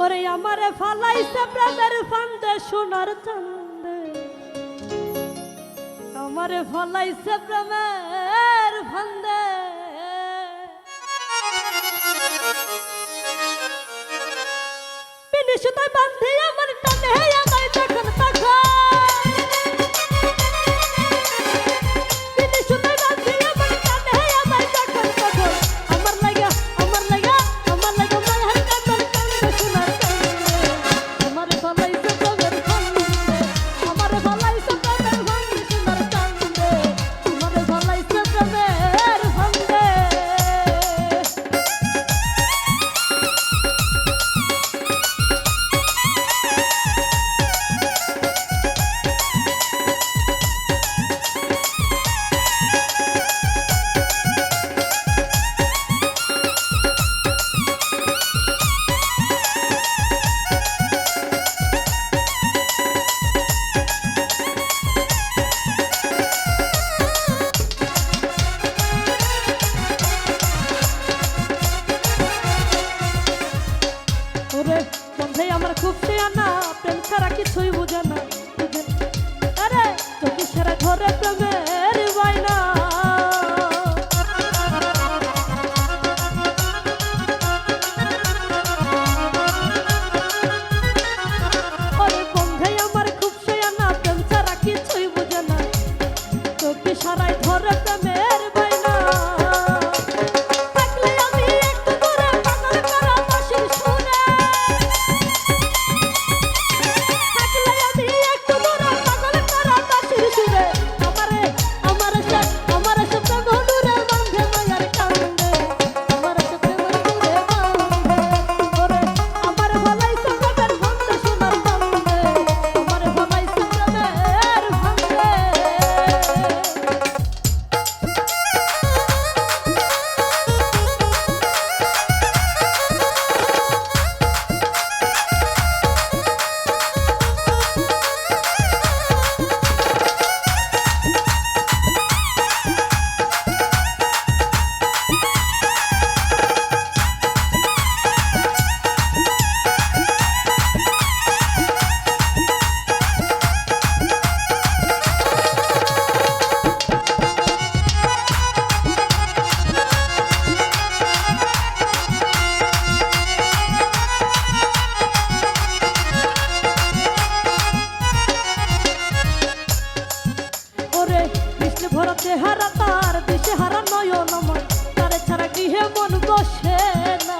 ওরে আমার ফালাইছে প্রেমের ফান্দে সোনার চান্দে আমার ফালাইছে প্রেমের বন্ধে আমার খুব চেয়ানা প্রেম ছাড়া কিছুই বুঝে না। আরে চোখে সারা ধরে প্রেমের বাইনা ভরা চেহারা তার দিশে হারা নয়নময়। তার ছাড়া গৃহে মন বসে না।